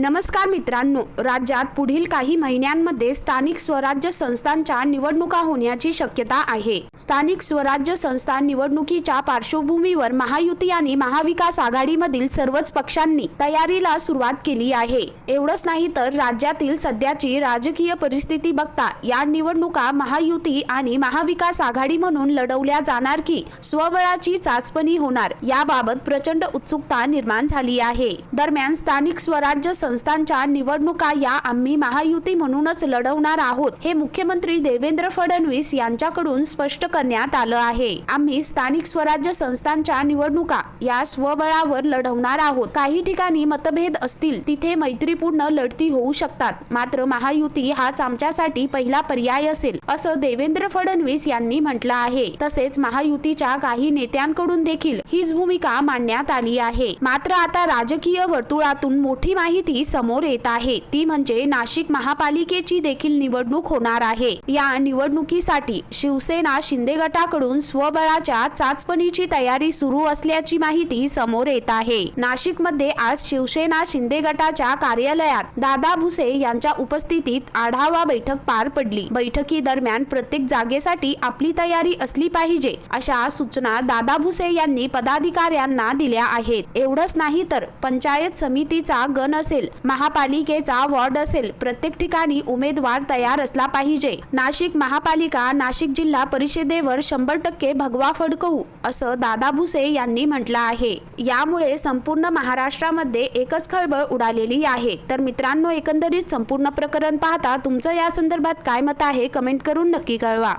नमस्कार मित्रांनो राज्यात पुढील काही महिन्यांमध्ये स्थानिक स्वराज्य संस्थांच्या निवडणुका होण्याची शक्यता आहे. स्थानिक स्वराज्य संस्था निवडणुकीच्या पार्श्वभूमीवर महायुती आणि महाविकास आघाडीमधील सर्वच पक्षांनी तयारीला सुरुवात केली आहे. एवढंच नाही तर राज्यातील सध्याची राजकीय परिस्थिती बघता या निवडणुका महायुती आणि महाविकास आघाडी म्हणून लढवल्या जाणार की स्वबळाची चाचपणी होणार याबाबत प्रचंड उत्सुकता निर्माण झाली आहे. दरम्यान स्थानिक स्वराज्य संस्थांच्या निवडणुका या आम्ही महायुती म्हणूनच लढवणार आहोत हे मुख्यमंत्री देवेंद्र फडणवीस यांच्याकडून स्पष्ट करण्यात आलं आहे. आम्ही स्थानिक स्वराज्य संस्थांच्या निवडणुका या स्वबळावर लढवणार आहोत. काही ठिकाणी मतभेद असतील तिथे मैत्रीपूर्ण लढती होऊ शकतात. मात्र महायुती हाच आमच्यासाठी पहिला पर्याय असेल असं देवेंद्र फडणवीस यांनी म्हटलं आहे. तसेच महायुतीच्या काही नेत्यांकडून देखील हीच भूमिका मांडण्यात आली आहे. मात्र आता राजकीय वर्तुळातून मोठी माहिती समोर येत आहे. ती म्हणजे नाशिक महापालिकेची देखील निवडणूक होणार आहे. या निवडणुकीसाठी शिवसेना शिंदे गटाकडून स्वबळाच्या चाचपणीची तयारी सुरू असल्याची माहिती समोर येत आहे. नाशिकमध्ये आज शिवसेना शिंदे गटाच्या कार्यालयात दादा भुसे यांच्या उपस्थितीत आढावा बैठक पार पडली. बैठकी दरम्यान प्रत्येक जागेसाठी आपली तयारी असली पाहिजे अशा सूचना दादा भुसे यांनी पदाधिकाऱ्यांना दिल्या आहेत. एवढंच नाही तर पंचायत समितीचा गण असेल. असेल महापालिकेचा वॉर्ड असेल प्रत्येक ठिकाणी उमेदवार तयार असला पाहिजे. नाशिक महापालिका नाशिक जिल्हा परिषदेवर शंभर टक्के भगवा फडकवू असं दादा भुसे यांनी म्हटलं आहे. यामुळे संपूर्ण महाराष्ट्रामध्ये एकच खळबळ उडालेली आहे. तर मित्रांनो एकंदरीत संपूर्ण प्रकरण पाहता तुमचं या संदर्भात काय मत आहे कमेंट करून नक्की कळवा.